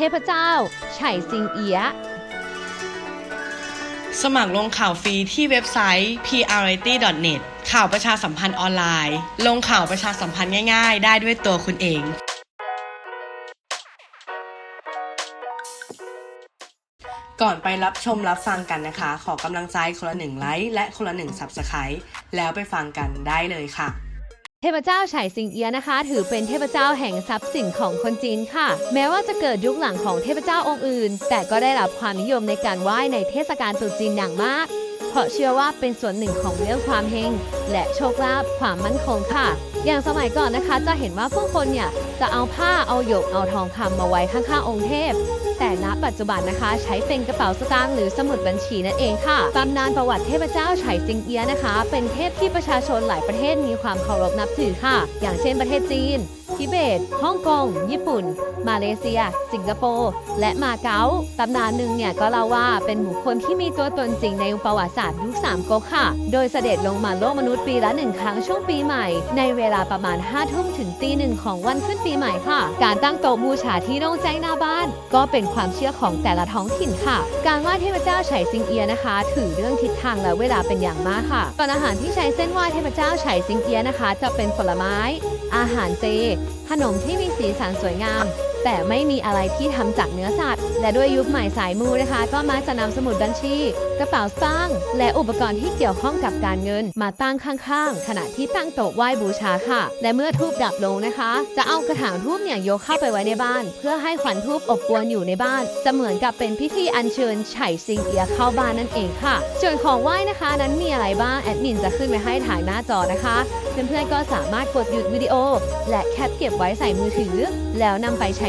ทพเจ้าไฉซิงเอียะสมัครลงข่าวฟรีที่เว็บไซต์ prrity.net ข่าวประชาสัมพันธ์ออนไลน์ ลงข่าวประชาสัมพันธ์ง่ายๆ ได้ด้วยตัวคุณเองก่อนไปรับชมรับฟังกันนะคะ ขอกำลังใจคนละหนึ่งไลค์และคนละหนึ่ง Subscribe แล้วไปฟังกันได้เลยค่ะ เทพเจ้าไฉสิงเอียนะคะ ถือเป็นเทพเจ้าแห่งทรัพย์สินของคนจีนค่ะ แม้ว่าจะเกิดยุคหลังของเทพเจ้าองค์อื่น แต่ก็ได้รับความนิยมในการไหว้ในเทศกาลตรุษจีนอย่างมาก เพราะเชื่อว่าเป็นส่วนหนึ่งของเรื่องความเฮงและโชคลาภความมั่นคงค่ะ อย่างสมัยก่อนนะคะ จะเห็นว่าผู้คนเนี่ยจะเอาผ้าเอาหยกเอาทองคำมาไว้ข้างๆองค์เทพ แต่ณปัจจุบันนะคะ ใช้เป็นกระเป๋าสตางค์หรือสมุดบัญชีนั่นเองค่ะตำนานประวัติเทพเจ้าไฉสิงเอียนะคะ เป็นเทพที่ประชาชนหลายประเทศมีความเคารพนับถือค่ะ อย่างเช่นประเทศจีน ทิเบต ฮ่องกง ญี่ปุ่น มาเลเซีย สิงคโปร์ และมาเก๊า ตำนานหนึ่งเนี่ยก็เล่าว่าเป็นบุคคลที่มีตัวตนจริงในประวัติศาสตร์ยุคสามก๊กค่ะ โดยเสด็จลงมาโลกมนุษย์ปีละหนึ่งครั้งช่วงปีใหม่ ในเวลาประมาณ5้าทุ่มถึงตีหนึ่งของวันขึ้นปีใหม่ค่ะ การตั้งโต๊ะบูชาที่โล่งแจ้งหน้าบ้าน ก็เป็นความเชื่อของแต่ละท้องถิ่นค่ะ การไหว้เทพเจ้าไฉสิงเอียนะคะ ถือเรื่องทิศทางและเวลาเป็นอย่างมากค่ะก่อนอาหารที่ใช้เส้นไหว้เทพเจ้าไฉสิงเอียนะคะ จะเป็นผลไม้ อาหารเจขนมที่มีสีสันสวยงาม แต่ไม่มีอะไรที่ทำจากเนื้อสัตว์ และด้วยยุคใหม่สายมูนะคะ ก็มักจะนำสมุดบัญชี กระเป๋าสตางค์และอุปกรณ์ที่เกี่ยวข้องกับการเงิน มาตั้งข้างๆ ขณะที่ตั้งโต๊ะไหว้บูชาค่ะ และเมื่อทูบดับลงนะคะ จะเอากระถางทูบเนี่ยยกเข้าไปไว้ในบ้าน เพื่อให้ควันทูบอบอวนอยู่ในบ้าน จะเหมือนกับเป็นพิธีอัญเชิญไฉซิงเอียเข้าบ้านนั่นเองค่ะ ส่วนของไหว้นะคะ นั้นมีอะไรบ้างแอดมินจะขึ้นไว้ให้ถ่ายหน้าจอนะคะเพื่อนๆก็สามารถกดหยุดวิดีโอ และแคปเก็บไว้ใส่มือถือ แล้วนำไปใช้